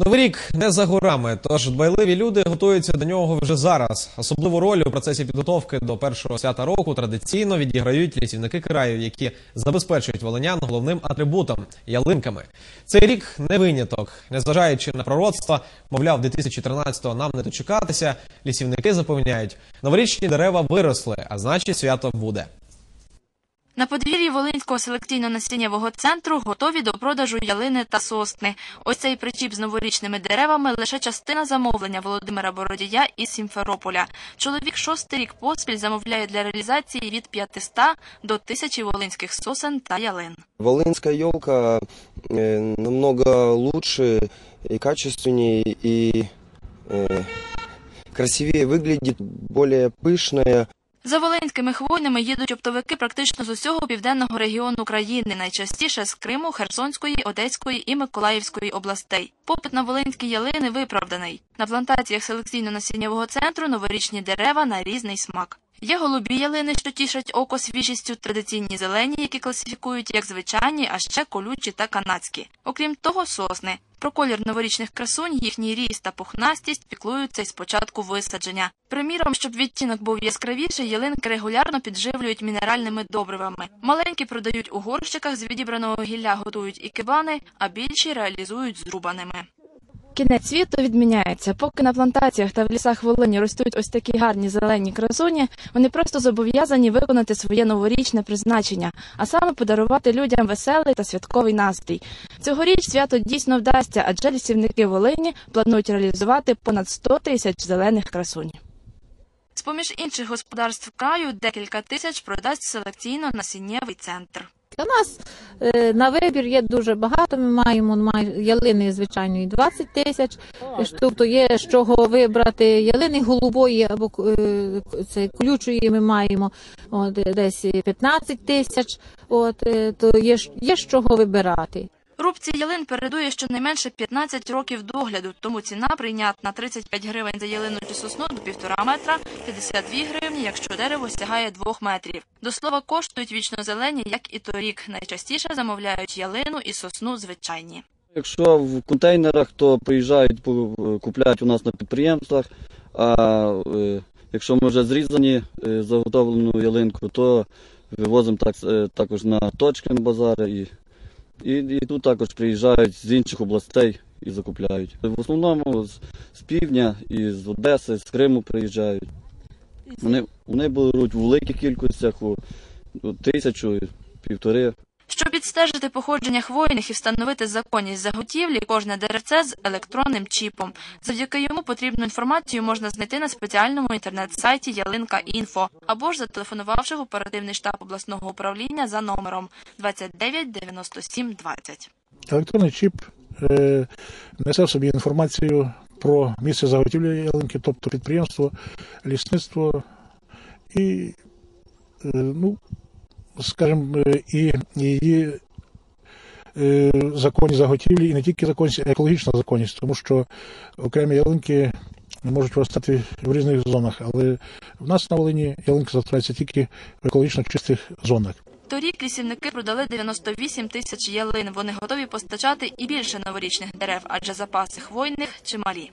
Новий рік не за горами, тож дбайливі люди готуються до нього вже зараз. Особливу роль у процесі підготовки до першого свята року традиційно відіграють лісівники краю, які забезпечують волинян головним атрибутом ялинками. Цей рік не виняток, незважаючи на пророцтва, мовляв, 2013-го нам не дочекатися. Лісівники запевняють, новорічні дерева виросли, а значить свято буде. На подвір'ї Волинського селекційно-насіннєвого центру готові до продажу ялини та сосни. Ось цей причіп з новорічними деревами лише частина замовлення Володимира Бородія із Сімферополя. Чоловік шостий рік поспіль замовляє для реалізації від 500 до тисячі волинських сосен та ялин. Волынская елка э, намного лучше и качественнее, и э, красивее выглядит, более пышная. За волинськими хвойними їдуть оптовики практично з усього південного регіону країни, найчастіше з Криму, Херсонської, Одеської і Миколаївської областей. Попит на волинські ялини виправданий. На плантаціях селекційно-насіннєвого центру новорічні дерева на різний смак. Є голубі ялини, що тішать око свіжістю, традиційні зелені, які класифікують як звичайні, а ще колючі та канадські. Окрім того, сосни. Про колір новорічних красунь, їхній ріст та пухнастість піклуються й з початку висадження. Приміром, щоб відтінок був яскравіший, ялинки регулярно підживлюють мінеральними добривами. Маленькі продають у горщиках, з відібраного гілля готують і кибани, а більші реалізують зрубаними. Кінець світу відміняється. Поки на плантаціях та в лісах Волині ростуть ось такі гарні зелені красуні, вони просто зобов'язані виконати своє новорічне призначення, а саме подарувати людям веселий та святковий настрій. Цьогоріч свято дійсно вдасться, адже лісівники Волині планують реалізувати понад 100 тисяч зелених красунь. З поміж інших господарств краю декілька тисяч продасть селекційно-насіннєвий центр. У нас е, на вибір є дуже багато. Ми маємо май- ялини, звичайно, і 20 тисяч штук, то є з чого вибрати. Ялини голубої або е, це колючої ми маємо от, десь 15 тисяч. От, е, то є, є з чого вибирати. Рубці ялин передує щонайменше 15 років догляду, тому ціна прийнятна 35 гривень за ялину чи сосну до півтора метра, 52 гривні, якщо дерево сягає 2 метрів. До слова, коштують вічно зелені, як і торік. Найчастіше замовляють ялину і сосну звичайні. Якщо в контейнерах, то приїжджають, по- купляють у нас на підприємствах. А е, якщо ми вже зрізані е, заготовлену ялинку, то вивозимо так, е, також на точки на базари. І, і, і тут також приїжджають з інших областей і закупляють. В основному з, з півдня і з Одеси, з Криму приїжджають. Вони, вони беруть у великих кількостях, у тисячу, півтори. Щоб відстежити походження хвойних і встановити законність заготівлі, кожне деревце з електронним чіпом. Завдяки йому потрібну інформацію можна знайти на спеціальному інтернет-сайті Ялинка Інфо або ж зателефонувавши в оперативний штаб обласного управління за номером 29 97 20. Електронний чіп е, несе в собі інформацію про місце заготівлі ялинки, тобто підприємство, лісництво і, е, ну, скажімо, е, і її е, законні заготівлі, і не тільки законність, а екологічна законність, тому що окремі ялинки можуть виростати в різних зонах, але в нас на Волині ялинки залишаються тільки в екологічно чистих зонах. Торік лісівники продали 98 тисяч ялин. Вони готові постачати і більше новорічних дерев, адже запаси хвойних чималі.